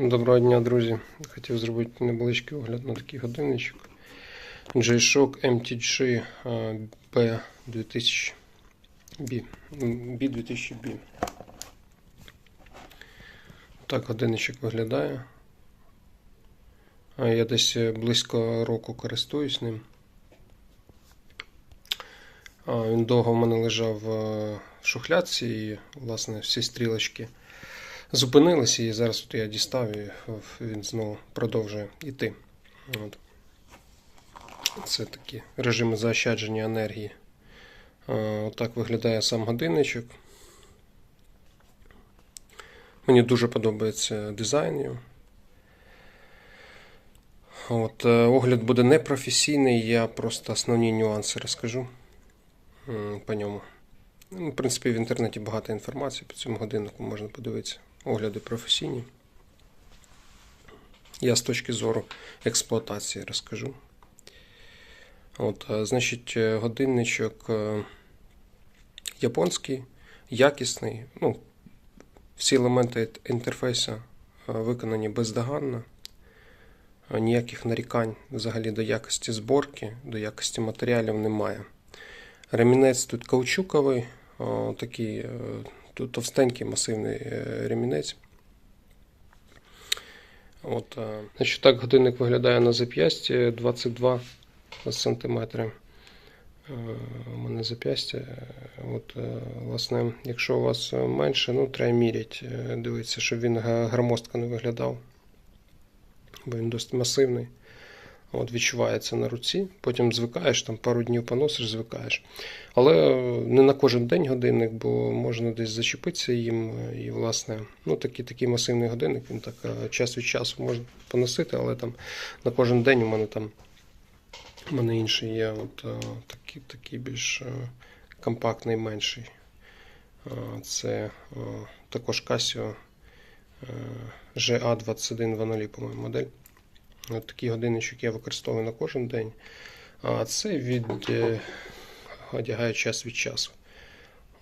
Доброго дня, друзі. Хотів зробити невеличкий огляд на такий годинничок. G-Shock MTG е, B2000 B. B2000B. Так годинничок виглядає. Я десь близько року користуюсь ним. Він довго в мене лежав в шухлядці і, власне, всі стрілочки зупинилися, і зараз от я дістав і він знову продовжує йти. От. Це такі режими заощадження енергії. Отак виглядає сам годинничок. Мені дуже подобається дизайн. От, е, Огляд буде непрофесійний, я просто основні нюанси розкажу по ньому. Ну, В принципі, в інтернеті багато інформації по цьому годиннику можна подивитися. Огляди професійні. Я з точки зору експлуатації розкажу. От, е, Значить, е, годинничок е, японський, якісний. Ну, всі елементи інтерфейсу виконані бездоганно. Ніяких нарікань взагалі до якості зборки, до якості матеріалів немає. Ремінець тут каучуковий, такий товстенький масивний е, ремінець. От, е, значить, так годинник виглядає на зап'ясті 22 см. У мене зап'ястя. е, От, е, власне, якщо у вас менше, ну, треба міряти, е, дивитися, щоб він га- громоздко не виглядав. Бо він досить масивний. От, відчувається на руці, потім звикаєш, там пару днів поносиш, звикаєш. Але не на кожен день годинник, бо можна десь зачепитися їм. І, власне, ну такий, такий масивний годинник, він так е, час від часу можна поносити, але там на кожен день у мене там у мене інший є. От е, такий, такий більш е, компактний, менший. Це також Casio е, GA2100, по-моєму, модель. От такий годинничок я використовую на кожен день. А це від е, одягаю час від часу.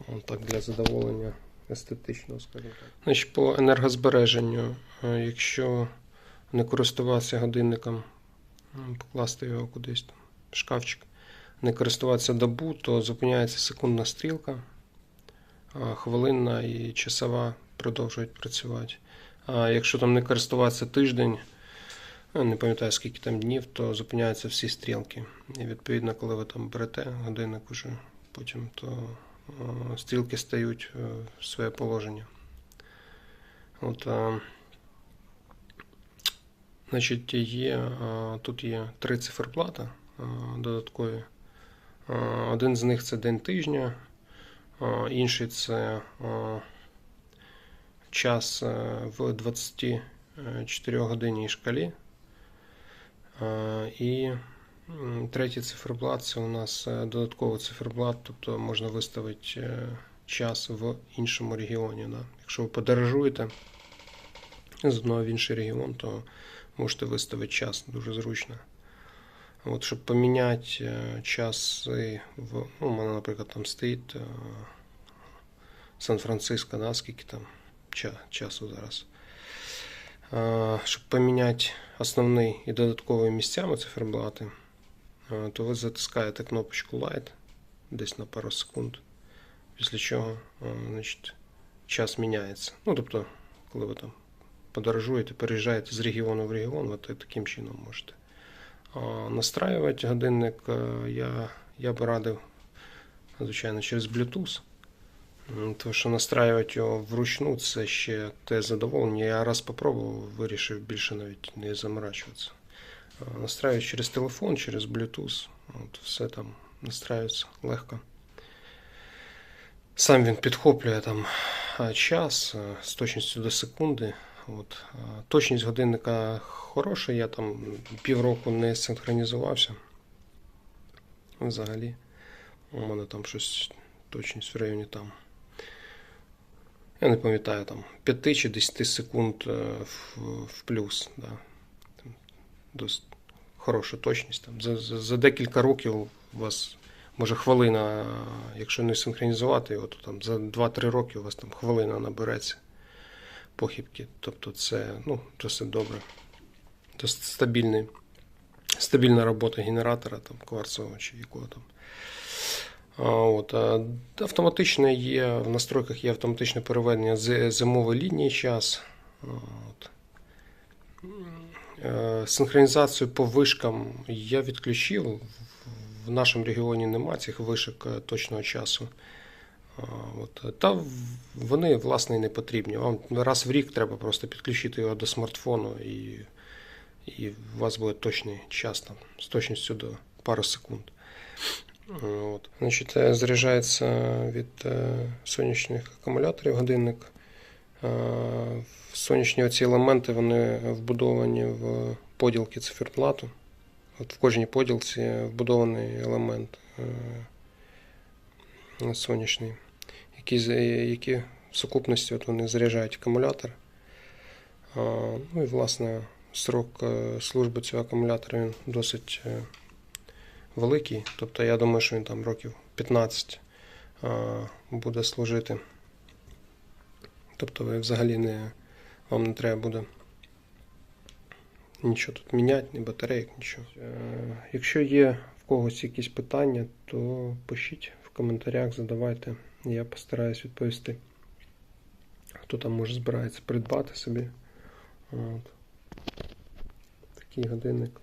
От так для задоволення естетичного, скажімо так. Значить, по енергозбереженню, е, якщо не користуватися годинником, покласти його кудись там, в шкафчик, не користуватися добу, то зупиняється секундна стрілка, хвилинна і часова продовжують працювати. А якщо там не користуватися тиждень, ну, не пам'ятаю скільки там днів, то зупиняються всі стрілки. І відповідно, коли ви там берете годинник уже потім, то стрілки стають е, в своє положення. От, е, значить, є, е, тут є три циферблата е, додаткові. Е, Один з них це день тижня, е, інший це е, час в 24 годинній шкалі. Е, І третій циферблат це у нас е, додатковий циферблат, тобто можна виставити е, час в іншому регіоні. Да. Якщо ви подорожуєте з одного в інший регіон, то можете виставити час дуже зручно. От, щоб поміняти часи в. Ну, у мене, наприклад, там стоїть Сан-Франциско, да, скільки там часу зараз. Е, Щоб поміняти основний і додатковий місцями циферблати, е, то ви затискаєте кнопочку Light десь на пару секунд, після чого е, значить, час міняється. Ну, тобто, коли ви там подорожуєте, переїжджаєте з регіону в регіон, ви таким чином можете. Настраювати годинник я, я би радив, звичайно, через Bluetooth. Тому що настраювати його вручну це ще те задоволення. Я раз спробував, вирішив більше навіть не заморачуватися. Настраюю через телефон, через Bluetooth. От все там настраюється легко. Сам він підхоплює там час з точністю до секунди. От. Точність годинника хороша, я там півроку не синхронізувався. Взагалі. У мене там щось точність в районі там. Я не пам'ятаю там 5 чи 10 секунд е, в, плюс. Да. Досить хороша точність. Там. За, за, за декілька років у вас може хвилина, якщо не синхронізувати його, то там за 2-3 роки у вас там хвилина набереться. похибки. Тобто це ну, досить добре. Стабільний, стабільна робота генератора, там, кварцового чи якого там. От, а автоматичне є, в настройках є автоматичне переведення зимовий літній час. От. Е, Синхронізацію по вишкам я відключив. В нашому регіоні нема цих вишок е, точного часу. От. Та вони, власне, і не потрібні. Вам раз в рік треба просто підключити його до смартфону, і, і у вас буде точний час там, з точністю до пари секунд. От. Значить, е, заряджається від е, сонячних акумуляторів годинник. Е, Сонячні оці елементи вони вбудовані в поділки циферблату. От в кожній поділці вбудований елемент сонячний, які, які в сукупності от вони заряджають акумулятор. Ну і власне срок служби цього акумулятора він досить великий. Тобто я думаю, що він там років 15 а, буде служити. Тобто ви взагалі не, вам не треба буде нічого тут міняти, ні батарейок, нічого. Е, Якщо є в когось якісь питання, то пишіть в коментарях, задавайте. Я постараюсь відповісти. Хто там може збирається придбати собі. От. Такий годинник.